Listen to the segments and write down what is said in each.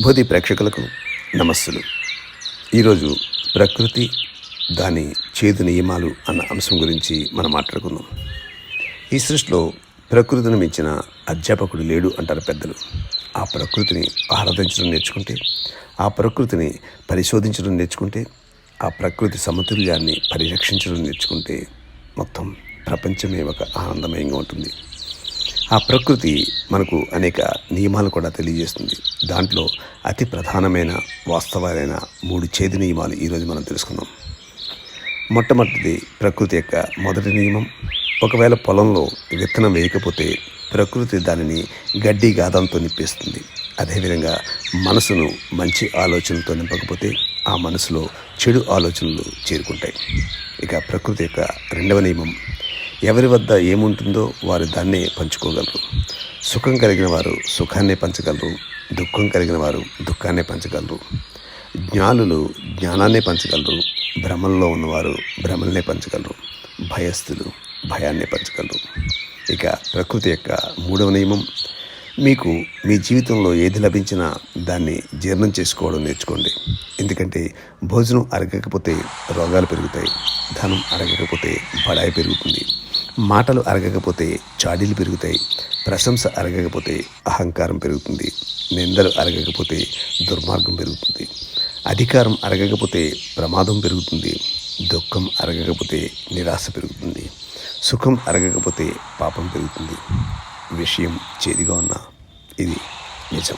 బోధి ప్రేక్షకులకు నమస్సులు. ఈరోజు ప్రకృతి దాని చేదు నియమాలు అన్న అంశం గురించి మనం మాట్లాడుకుందాం. ఈ సృష్టిలో ప్రకృతిని మించిన అధ్యాపకుడు లేడు అంటారు పెద్దలు. ఆ ప్రకృతిని ఆరాధించడం నేర్చుకుంటే ఆ ప్రకృతిని పరిశోధించడం నేర్చుకుంటే ఆ ప్రకృతి సమతుల్యాన్ని పరిరక్షించడం నేర్చుకుంటే మొత్తం ప్రపంచమే ఒక ఆనందమయంగా ఉంటుంది. ఆ ప్రకృతి మనకు అనేక నియమాలు కూడా తెలియజేస్తుంది. దాంట్లో అతి ప్రధానమైన వాస్తవాలైన మూడు చేదు నియమాలు ఈరోజు మనం తెలుసుకుందాం. మొట్టమొదటిది ప్రకృతి యొక్క మొదటి నియమం. ఒకవేళ పొలంలో విత్తనం వేయకపోతే ప్రకృతి దానిని గడ్డి గాదంతో నింపేస్తుంది. అదేవిధంగా మనసును మంచి ఆలోచనలతో నింపకపోతే ఆ మనసులో చెడు ఆలోచనలు చేరుకుంటాయి. ఇక ప్రకృతి యొక్క రెండవ నియమం ఎవరి వద్ద ఏముంటుందో వారు దాన్నే పంచుకోగలరు. సుఖం కలిగిన వారు సుఖాన్నే పంచగలరు. దుఃఖం కలిగిన వారు దుఃఖాన్నే పంచగలరు. జ్ఞానులు జ్ఞానాన్నే పంచగలరు. భ్రమల్లో ఉన్నవారు భ్రమల్నే పంచగలరు. భయస్థులు భయాన్నే పంచగలరు. ఇక ప్రకృతి యొక్క మూడవ నియమం మీకు మీ జీవితంలో ఏది లభించినా దాన్ని జీర్ణం చేసుకోవడం నేర్చుకోండి. ఎందుకంటే భోజనం అరగకపోతే రోగాలు పెరుగుతాయి ధనం అరగకపోతే బడాయి పెరుగుతుంది. మాటలు అరగకపోతే చాడీలు పెరుగుతాయి ప్రశంస అరగకపోతే అహంకారం పెరుగుతుంది నిందలు అరగకపోతే దుర్మార్గం పెరుగుతుంది అధికారం అరగకపోతే ప్రమాదం పెరుగుతుంది దుఃఖం అరగకపోతే నిరాశ పెరుగుతుంది సుఖం అరగకపోతే పాపం పెరుగుతుంది. విషయం చేదిగా ఉన్నా ఇది నిజం.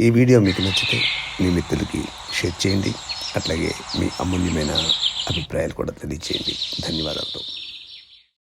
ఈ వీడియో మీకు నచ్చితే మీ మిత్రులకి షేర్ చేయండి. అట్లాగే మీ అమూల్యమైన అభిప్రాయాలు కూడా తెలియచేయండి ధన్యవాదాలతో